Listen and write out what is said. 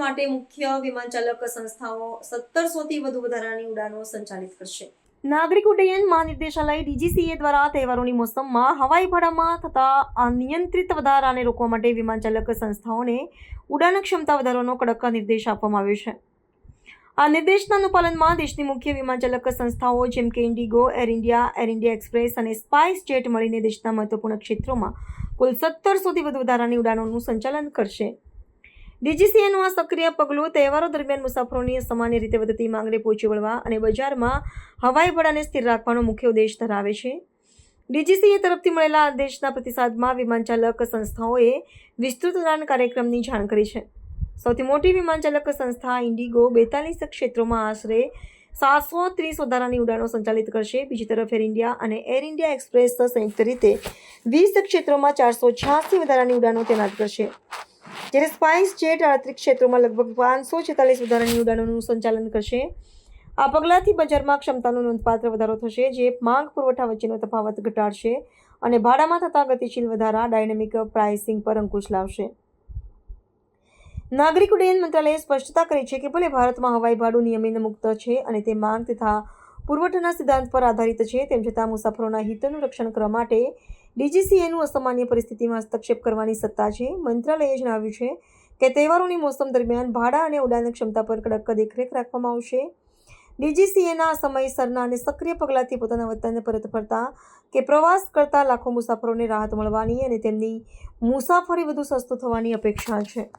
માટે મુખ્ય વિમાનચાલક સંસ્થાઓ સત્તરસોથી વધુ વધારાની ઉડાનો સંચાલિત કરશે. નાગરિક ઉડ્ડયન મહાનિર્દેશાલય ડીજીસીએ દ્વારા તહેવારોની મોસમમાં હવાઈ ભાડામાં થતા અનિયંત્રિત વધારાને રોકવા માટે વિમાનચાલક સંસ્થાઓને ઉડાન ક્ષમતા વધારવાનો કડક નિર્દેશ આપવામાં આવ્યો છે. આ નિર્દેશના અનુપાલનમાં દેશની મુખ્ય વિમાનચાલક સંસ્થાઓ જેમ કે IndiGo, Air India Air India Express અને સ્પાઇસ જેટ મળીને દેશના મહત્વપૂર્ણ ક્ષેત્રોમાં કુલ સત્તરસોથી વધુ વધારાની ઉડાનોનું સંચાલન કરશે. ડીજીસીએનું આ સક્રિય પગલું તહેવારો દરમિયાન મુસાફરોની સામાન્ય રીતે વધતી માંગને પહોંચી વળવા અને બજારમાં હવાઈ ભાડાને સ્થિર રાખવાનો મુખ્ય ઉદ્દેશ ધરાવે છે. ડીજીસીએ તરફથી મળેલા આદેશના પ્રતિસાદમાં વિમાનચાલક સંસ્થાઓએ વિસ્તૃત ઉડાન કાર્યક્રમની જાણ કરી છે. સૌથી મોટી વિમાનચાલક સંસ્થા ઇન્ડિગો બેતાલીસ ક્ષેત્રોમાં આશરે સાતસો ત્રીસ વધારાની ઉડાનો સંચાલિત કરશે. બીજી તરફ એર ઇન્ડિયા અને એર ઇન્ડિયા એક્સપ્રેસ સંયુક્ત રીતે વીસ ક્ષેત્રોમાં ચારસો છ્યાસી વધારાની ઉડાનો તૈનાત કરશે. જ્યારે સ્પાઇસ જેટ આર્થિક ક્ષેત્રોમાં લગભગ પાંચસો છેતાલીસ વધારાની ઉડાનોનું સંચાલન કરશે, આ પગલાંથી બજારમાં ક્ષમતાનો નોંધપાત્ર વધારો થશે, જે માંગ પુરવઠા વચ્ચેનો તફાવત ઘટાડશે અને ભાડામાં થતા ગતિશીલ વધારા ડાયનેમિક પ્રાઇસિંગ પર અંકુશ લાવશે. નાગરિક ઉડ્ડયન મંત્રાલયે સ્પષ્ટતા કરી છે કે ભલે ભારતમાં હવાઈ ભાડું નિયમિત મુક્ત છે અને તે માંગ તથા પુરવઠાના સિદ્ધાંત પર આધારિત છે, તેમ છતાં મુસાફરોના હિતોનું રક્ષણ કરવા માટે ડીજીસીએનું અસામાન્ય પરિસ્થિતિમાં હસ્તક્ષેપ કરવાની સત્તા છે. મંત્રાલયે જણાવ્યું છે કે તહેવારોની મોસમ દરમિયાન ભાડા અને ઉડાન ક્ષમતા પર કડક દેખરેખ રાખવામાં આવશે. ડીજીસીએના સમયસરના અને સક્રિય પગલાંથી પોતાના વતનને પરત ફરતા કે પ્રવાસ કરતા લાખો મુસાફરોને રાહત મળવાની અને તેમની મુસાફરી વધુ સસ્તું થવાની અપેક્ષા છે.